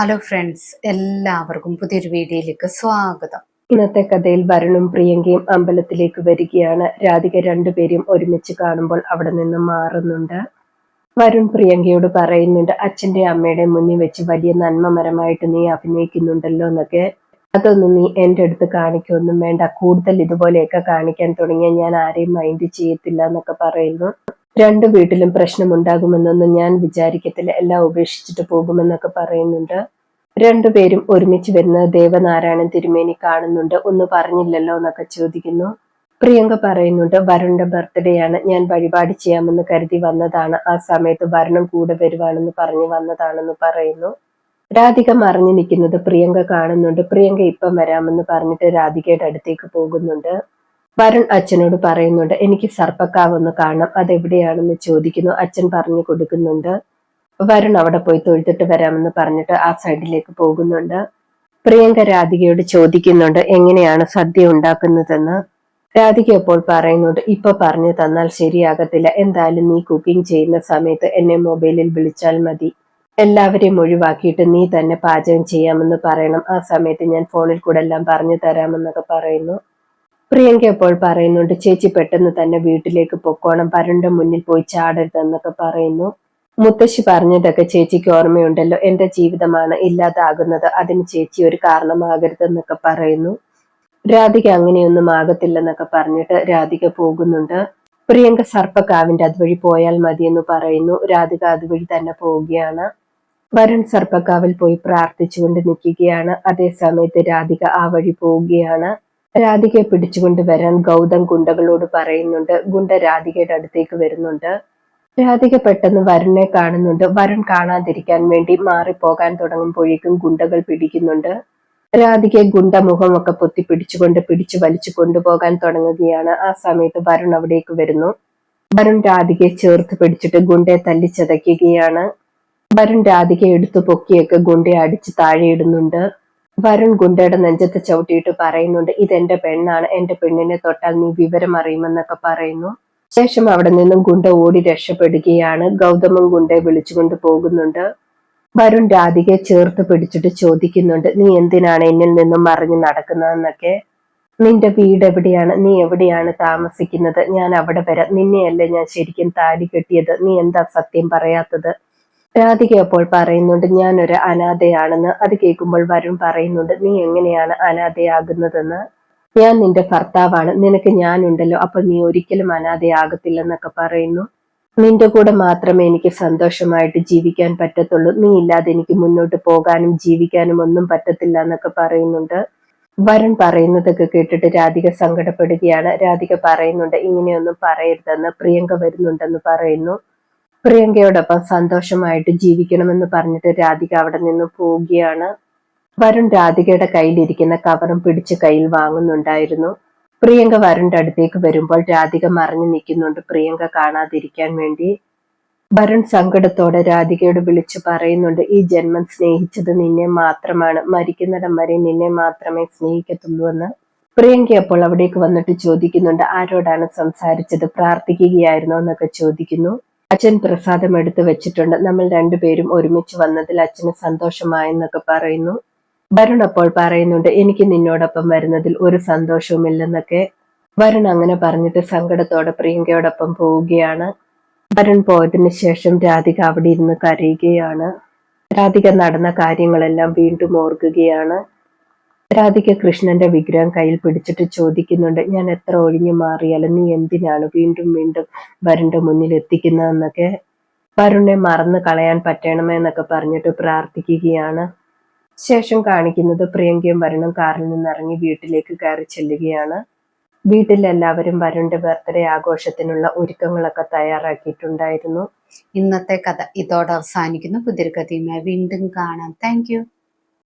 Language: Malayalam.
ഹലോ ഫ്രണ്ട്സ് എല്ലാവർക്കും പുതിയൊരു വീഡിയോയിലേക്ക് സ്വാഗതം. ഇന്നത്തെ കഥയിൽ വരുണും പ്രിയങ്കയും അമ്പലത്തിലേക്ക് വരികയാണ്. രാധിക രണ്ടുപേരും ഒരുമിച്ച് കാണുമ്പോൾ അവിടെ നിന്ന് മാറുന്നുണ്ട്. വരുൺ പ്രിയങ്കയോട് പറയുന്നുണ്ട് അച്ഛന്റെ അമ്മയുടെ മുന്നിൽ വെച്ച് വലിയ നന്മമരമായിട്ട് നീ അഭിനയിക്കുന്നുണ്ടല്ലോ എന്നൊക്കെ. അതൊന്നും നീ എന്റെ അടുത്ത് കാണിക്കൊന്നും വേണ്ട. കൂടുതൽ ഇതുപോലെയൊക്കെ കാണിക്കാൻ തുടങ്ങിയാൽ ഞാൻ ആരെയും മൈൻഡ് ചെയ്യത്തില്ല എന്നൊക്കെ പറയുന്നു. രണ്ടു വീട്ടിലും പ്രശ്നമുണ്ടാകുമെന്നൊന്നും ഞാൻ വിചാരിക്കത്തില്ല. എല്ലാം ഉപേക്ഷിച്ചിട്ട് പോകുമെന്നൊക്കെ പറയുന്നുണ്ട്. രണ്ടുപേരും ഒരുമിച്ച് വരുന്ന ദേവനാരായണൻ തിരുമേനി കാണുന്നുണ്ട്. ഒന്ന് പറഞ്ഞില്ലല്ലോ എന്നൊക്കെ ചോദിക്കുന്നു. പ്രിയങ്ക പറയുന്നുണ്ട് വരുണിന്റെ ബർത്ത്ഡേ ആണ്. ഞാൻ വഴിപാട് ചെയ്യാമെന്ന് കരുതി വന്നതാണ്. ആ സമയത്ത് വരണം കൂടെ വരുവാണെന്ന് പറഞ്ഞു വന്നതാണെന്ന് പറയുന്നു. രാധിക മറിഞ്ഞു നിൽക്കുന്നത് പ്രിയങ്ക കാണുന്നുണ്ട്. പ്രിയങ്ക ഇപ്പം വരാമെന്ന് പറഞ്ഞിട്ട് രാധികയുടെ അടുത്തേക്ക് പോകുന്നുണ്ട്. വരുൺ അച്ഛനോട് പറയുന്നുണ്ട് എനിക്ക് സർപ്പക്കാവ് ഒന്ന് കാണാം അതെവിടെയാണെന്ന് ചോദിക്കുന്നു. അച്ഛൻ പറഞ്ഞു കൊടുക്കുന്നുണ്ട് വരുൺ അവിടെ പോയി തൊഴുത്തിട്ട് വരാമെന്ന് പറഞ്ഞിട്ട് ആ സൈഡിലേക്ക് പോകുന്നുണ്ട്. പ്രിയങ്ക രാധികയോട് ചോദിക്കുന്നുണ്ട് എങ്ങനെയാണ് സദ്യ ഉണ്ടാക്കുന്നതെന്ന്? രാധിക അപ്പോൾ പറയുന്നുണ്ട് ഇപ്പൊ പറഞ്ഞു തന്നാൽ ശരിയാകത്തില്ല. എന്തായാലും നീ കുക്കിംഗ് ചെയ്യുന്ന സമയത്ത് എന്നെ മൊബൈലിൽ വിളിച്ചാൽ മതി. എല്ലാവരെയും ഒഴിവാക്കിയിട്ട് നീ തന്നെ പാചകം ചെയ്യാമെന്ന് പറയണം. ആ സമയത്ത് ഞാൻ ഫോണിൽ കൂടെ എല്ലാം പറഞ്ഞു തരാമെന്നൊക്കെ പറയുന്നു. പ്രിയങ്ക ഇപ്പോൾ പറയുന്നുണ്ട് ചേച്ചി പെട്ടെന്ന് തന്നെ വീട്ടിലേക്ക് പൊക്കോണം പരുണ്ട മുന്നിൽ പോയി ചാടരുത് എന്നൊക്കെ പറയുന്നു. മുത്തശ്ശി പറഞ്ഞതൊക്കെ ചേച്ചിക്ക് ഓർമ്മയുണ്ടല്ലോ എന്റെ ജീവിതമാണ് ഇല്ലാതാകുന്നത് അതിന് ചേച്ചി ഒരു കാരണമാകരുതെന്നൊക്കെ പറയുന്നു. രാധിക അങ്ങനെയൊന്നും ആകത്തില്ലെന്നൊക്കെ പറഞ്ഞിട്ട് രാധിക പോകുന്നുണ്ട്. പ്രിയങ്ക സർപ്പക്കാവിന്റെ അതുവഴി പോയാൽ മതിയെന്ന് പറയുന്നു. രാധിക അതുവഴി തന്നെ പോവുകയാണ്. വരുൺ സർപ്പക്കാവിൽ പോയി പ്രാർത്ഥിച്ചുകൊണ്ട് നിൽക്കുകയാണ്. അതേ സമയത്ത് രാധിക ആ വഴി പോവുകയാണ്. രാധികയെ പിടിച്ചുകൊണ്ട് വരാൻ ഗൗതം ഗുണ്ടകളോട് പറയുന്നുണ്ട്. ഗുണ്ട രാധികയുടെ അടുത്തേക്ക് വരുന്നുണ്ട്. രാധിക പെട്ടെന്ന് വരനെ കാണുന്നുണ്ട്. വരൻ കാണാതിരിക്കാൻ വേണ്ടി മാറിപ്പോകാൻ തുടങ്ങുമ്പോഴേക്കും ഗുണ്ടകൾ പിടിക്കുന്നുണ്ട്. രാധികയെ ഗുണ്ട മുഖമൊക്കെ പൊത്തി പിടിച്ചുകൊണ്ട് പിടിച്ചു വലിച്ചു കൊണ്ടുപോകാൻ തുടങ്ങുകയാണ്. ആ സമയത്ത് വരൻ അവിടേക്ക് വരുന്നു. വരൻ രാധികയെ ചേർത്ത് പിടിച്ചിട്ട് ഗുണ്ടയെ തല്ലി ചതയ്ക്കുകയാണ് വരൻ രാധികയെ എടുത്തു പൊക്കിയൊക്കെ ഗുണ്ടയെ അടിച്ച് താഴെയിടുന്നുണ്ട്. വരുൺ ഗുണ്ടയുടെ നെഞ്ചത്ത് ചവിട്ടിയിട്ട് പറയുന്നുണ്ട് ഇതെന്റെ പെണ്ണാണ് എന്റെ പെണ്ണിനെ തൊട്ടാൽ നീ വിവരം അറിയുമെന്നൊക്കെ പറയുന്നു. ശേഷം അവിടെ നിന്നും ഗുണ്ട ഓടി രക്ഷപ്പെടുകയാണ്. ഗൗതമൻ ഗുണ്ടയെ വിളിച്ചുകൊണ്ട് പോകുന്നുണ്ട്. വരുൺ രാധികയെ ചേർത്ത് പിടിച്ചിട്ട് ചോദിക്കുന്നുണ്ട് നീ എന്തിനാണ് എന്നിൽ നിന്നും മറിഞ്ഞു നടക്കുന്നതെന്നൊക്കെ? നിന്റെ വീട് എവിടെയാണ്? നീ എവിടെയാണ് താമസിക്കുന്നത്? ഞാൻ അവിടെ വരാം. നിന്നെയല്ലേ ഞാൻ ശരിക്കും താലി കെട്ടിയത്? നീ എന്താ സത്യം പറയാത്തത്? രാധിക അപ്പോൾ പറയുന്നുണ്ട് ഞാൻ ഒരു അനാഥയാണെന്ന്. അത് കേൾക്കുമ്പോൾ വരുൺ പറയുന്നുണ്ട് നീ എങ്ങനെയാണ് അനാഥയാകുന്നതെന്ന്? ഞാൻ നിന്റെ ഭർത്താവാണ് നിനക്ക് ഞാനുണ്ടല്ലോ അപ്പൊ നീ ഒരിക്കലും അനാഥയാകത്തില്ലെന്നൊക്കെ പറയുന്നു. നിന്റെ കൂടെ മാത്രമേ എനിക്ക് സന്തോഷമായിട്ട് ജീവിക്കാൻ പറ്റത്തുള്ളൂ. നീ ഇല്ലാതെ എനിക്ക് മുന്നോട്ട് പോകാനും ജീവിക്കാനും ഒന്നും പറ്റത്തില്ല എന്നൊക്കെ പറയുന്നുണ്ട്. വരൺ പറയുന്നതൊക്കെ കേട്ടിട്ട് രാധിക സങ്കടപ്പെടുകയാണ്. രാധിക പറയുന്നുണ്ട് ഇങ്ങനെയൊന്നും പറയരുതെന്ന് പ്രിയങ്ക വരുന്നുണ്ടെന്ന് പറയുന്നു. പ്രിയങ്കയോടൊപ്പം സന്തോഷമായിട്ട് ജീവിക്കണമെന്ന് പറഞ്ഞിട്ട് രാധിക അവിടെ നിന്ന് പോവുകയാണ്. വരുൺ രാധികയുടെ കയ്യിലിരിക്കുന്ന കവറും പിടിച്ച് കയ്യിൽ വാങ്ങുന്നുണ്ടായിരുന്നു. പ്രിയങ്ക വരുണിന്റെ അടുത്തേക്ക് വരുമ്പോൾ രാധിക മറിഞ്ഞു നിൽക്കുന്നുണ്ട് പ്രിയങ്ക കാണാതിരിക്കാൻ വേണ്ടി. വരുൺ സങ്കടത്തോടെ രാധികയോട് വിളിച്ചു പറയുന്നുണ്ട് ഈ ജന്മം സ്നേഹിച്ചത് നിന്നെ മാത്രമാണ്. മരിക്കുന്നിടം വരെ നിന്നെ മാത്രമേ സ്നേഹിക്കത്തുള്ളൂ എന്ന്. പ്രിയങ്ക അപ്പോൾ അവിടേക്ക് വന്നിട്ട് ചോദിക്കുന്നുണ്ട് ആരോടാണ് സംസാരിച്ചത്? പ്രാർത്ഥിക്കുകയായിരുന്നോ? എന്നൊക്കെ ചോദിക്കുന്നു. അച്ഛൻ പ്രസാദം എടുത്തു വെച്ചിട്ടുണ്ട്. നമ്മൾ രണ്ടുപേരും ഒരുമിച്ച് വന്നതിൽ അച്ഛന് സന്തോഷമായെന്നൊക്കെ പറയുന്നു. വരുൺ അപ്പോൾ പറയുന്നുണ്ട് എനിക്ക് നിന്നോടൊപ്പം വരുന്നതിൽ ഒരു സന്തോഷവുമില്ലെന്നൊക്കെ. വരുൺ അങ്ങനെ പറഞ്ഞിട്ട് സങ്കടത്തോടെ പ്രിയങ്കയോടൊപ്പം പോവുകയാണ്. വരുൺ പോയതിന് ശേഷം രാധിക അവിടെ ഇരുന്ന് കരയുകയാണ്. രാധിക നടന്ന കാര്യങ്ങളെല്ലാം വീണ്ടും ഓർക്കുകയാണ്. രാധിക കൃഷ്ണന്റെ വിഗ്രഹം കയ്യിൽ പിടിച്ചിട്ട് ചോദിക്കുന്നുണ്ട് ഞാൻ എത്ര ഒഴിഞ്ഞു മാറിയാലും നീ എന്തിനാണ് വീണ്ടും വീണ്ടും വരുണിന്റെ മുന്നിൽ എത്തിക്കുന്നതെന്നൊക്കെ? വരുണെ മറന്നു കളയാൻ പറ്റണമേ എന്നൊക്കെ പറഞ്ഞിട്ട് പ്രാർത്ഥിക്കുകയാണ്. ശേഷം കാണിക്കുന്നത് പ്രിയങ്കയും വരുണും കാറിൽ നിന്നിറങ്ങി വീട്ടിലേക്ക് കയറി ചെല്ലുകയാണ്. വീട്ടിലെല്ലാവരും വരുണിന്റെ ബർത്ത്ഡേ ആഘോഷത്തിനുള്ള ഒരുക്കങ്ങളൊക്കെ തയ്യാറാക്കിയിട്ടുണ്ടായിരുന്നു. ഇന്നത്തെ കഥ ഇതോടെ അവസാനിക്കുന്നു. പുതിയൊരു കഥയുമായി വീണ്ടും കാണാം. താങ്ക്